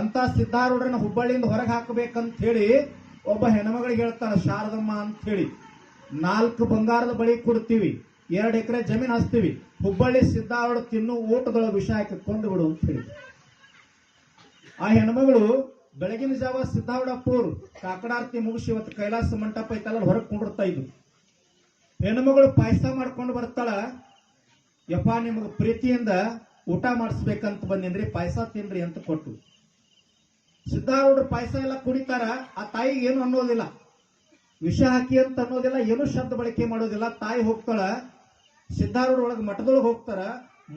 ಅಂತ ಸಿದ್ಧಾರೂಢರನ್ನ ಹುಬ್ಬಳ್ಳಿಯಿಂದ ಹೊರಗೆ ಹಾಕಬೇಕಂತ ಹೇಳಿ ಒಬ್ಬ ಹೆಣ್ಮಗಳಿಗೆ ಹೇಳ್ತಾಳೆ ಶಾರದಮ್ಮ ಅಂತ ಹೇಳಿ. ನಾಲ್ಕು ಬಂಗಾರದ ಬಳಿ ಕೊಡ್ತೀವಿ, ಎರಡು ಎಕರೆ ಜಮೀನು ಹಚ್ತೀವಿ. ಹುಬ್ಬಳ್ಳಿ ಸಿದ್ಧಾರೂಢ ತಿನ್ನು ಊಟದೊಳ ವಿಷಯಕ್ಕೆ ಕೊಂಡು ಬಿಡು ಅಂತ ಹೇಳಿ. ಆ ಹೆಣ್ಮಗಳು ಬೆಳಗಿನ ಜಾವ ಸಿದ್ಧಾರೂಢಪ್ಪವ್ರು ಕಾಕಡಾರ್ತಿ ಮುಗಿಸಿ ಇವತ್ತು ಕೈಲಾಸ ಮಂಟಪ ಐತಲ್ಲ ಹೊರಗೆ ಕುಂಡಿರ್ತಾ ಇದ್ರು. ಹೆಣ್ಮಗಳು ಪಾಯಸ ಮಾಡ್ಕೊಂಡು ಬರ್ತಾಳ, ಯಪ್ಪ ನಿಮಗೆ ಪ್ರೀತಿಯಿಂದ ಊಟ ಮಾಡಿಸ್ಬೇಕಂತ ಬಂದಿನ್ರಿ, ಪಾಯಸ ತಿನ್ರಿ ಅಂತ ಕೊಟ್ಟು ಸಿದ್ಧಾರೂಢರು ಪಾಯಸ ಎಲ್ಲ ಕುಡಿತಾರ, ಆ ತಾಯಿಗೆ ಏನು ಅನ್ನೋದಿಲ್ಲ. ವಿಷ ಹಾಕಿ ಅಂತ ಅನ್ನೋದಿಲ್ಲ, ಏನು ಶಬ್ದ ಬಳಕೆ ಮಾಡೋದಿಲ್ಲ. ತಾಯಿ ಹೋಗ್ತಾಳ, ಸಿದ್ಧಾರೂಢ ಒಳಗೆ ಮಠದೊಳಗೆ ಹೋಗ್ತಾರ,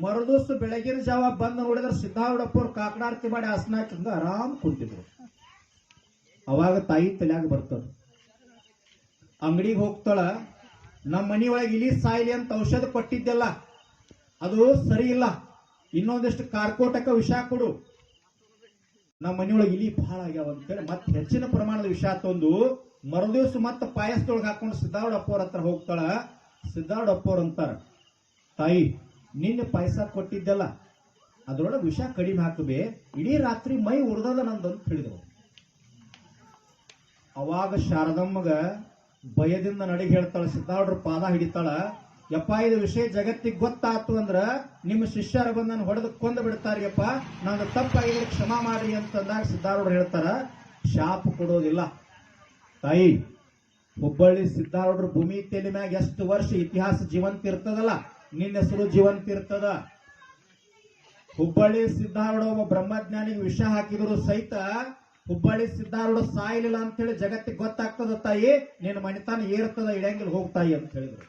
ಮರುದಿವ್ಸ ಬೆಳಗಿನ ಜಾವ ಬಂದು ನೋಡಿದ್ರೆ ಸಿದ್ಧಾರೂಢಪ್ಪವ್ರು ಕಾಕಡಾರ್ತಿ ಮಾಡಿ ಆಸನ ಹಾಕಿಂದ ಆರಾಮ್ ಕುಂತಿದ್ರು. ಅವಾಗ ತಾಯಿ ತಲೆಯಾಗ ಬರ್ತದ. ಅಂಗಡಿಗೆ ಹೋಗ್ತಾಳ ನಮ್ಮ ಮನೆಯೊಳಗೆ ಇಲಿ ಸಾಯಿಲಿ ಅಂತ ಔಷಧ ಕೊಟ್ಟಿದ್ದೆಲ್ಲ, ಅದು ಸರಿ ಇಲ್ಲ. ಇನ್ನೊಂದಿಷ್ಟು ಕಾರ್ಕೋಟಕ ವಿಷ ಕೊಡು. ನಮ್ಮ ಮನೆಯೊಳಗೆ ಇಲಿ ಬಹಳ ಆಗ್ಯಾವ ಅಂತೇಳಿ ಮತ್ತೆ ಹೆಚ್ಚಿನ ಪ್ರಮಾಣದ ವಿಷ ತಂದು ಮರುದಿವ್ಸ ಮತ್ತೆ ಪಾಯಸದೊಳಗೆ ಹಾಕೊಂಡು ಸಿದ್ಧಾರೂಢಪ್ಪವ್ರ ಹತ್ರ ಹೋಗ್ತಾಳ. ಸಿದ್ಧಾರೂಢಪ್ಪವ್ರ ಅಂತಾರ, ತಾಯಿ, ನಿನ್ನೆ ಪಾಯಸ ಕೊಟ್ಟಿದ್ದೆಲ್ಲ, ಅದರೊಳಗೆ ವಿಷ ಕಡಿಮೆ ಹಾಕಬೇ ಇಡೀ ರಾತ್ರಿ ಮೈ ಉರ್ದದ ನಂದು ಅಂತ ಹೇಳಿದ್ರು ಅವಾಗ ಶಾರದಮ್ಮಗ ಭಯದಿಂದ ನಡಿಗೆ ಹೇಳ್ತಾಳ ಸಿದ್ಧಾರೂಢರ ಪಾದ ಹಿಡಿತಾಳ ಯಪ್ಪ, ಇದು ವಿಷಯ ಜಗತ್ತಿಗೆ ಗೊತ್ತಾತು ಅಂದ್ರ ನಿಮ್ಮ ಶಿಷ್ಯರ ಬಂದು ಹೊಡೆದು ಕೊಂದು ಬಿಡ್ತಾರಿಯಪ್ಪ ನಾನು ತಪ್ಪಾಗಿದ್ರೆ ಕ್ಷಮಾ ಮಾಡಿ ಅಂತಂದಾಗ ಸಿದ್ಧಾರೂಢರು ಹೇಳ್ತಾರ, ಶಾಪ ಕೊಡೋದಿಲ್ಲ. ತಾಯಿ, ಹುಬ್ಬಳ್ಳಿ ಸಿದ್ಧಾರೂಢರ ಭೂಮಿ ತೆಲಿ ಮ್ಯಾಗ ಎಷ್ಟು ವರ್ಷ ಇತಿಹಾಸ ಜೀವಂತ ಇರ್ತದಲ್ಲ? ನಿನ್ನ ಹೆಸರು ಜೀವಂತ ಇರ್ತದ. ಹುಬ್ಬಳ್ಳಿ ಸಿದ್ಧಾರೂಢ ಒಬ್ಬ ಬ್ರಹ್ಮಜ್ಞಾನಿಗೆ ವಿಷ ಹಾಕಿದ್ರು ಸಹಿತ ಹುಬ್ಬಳ್ಳಿ ಸಿದ್ಧಾರೂಢ ಸಾಯಲಿಲ್ಲ ಅಂತ ಹೇಳಿ ಜಗತ್ತಿಗೆ ಗೊತ್ತಾಗ್ತದ ತಾಯಿ? ನಿನ್ನ ಮಣಿತಾನ ಏರ್ತದ, ಇಡಂಗಿಲ್ ಹೋಗ್ತಾಯಿ ಅಂತ ಹೇಳಿದ್ರು.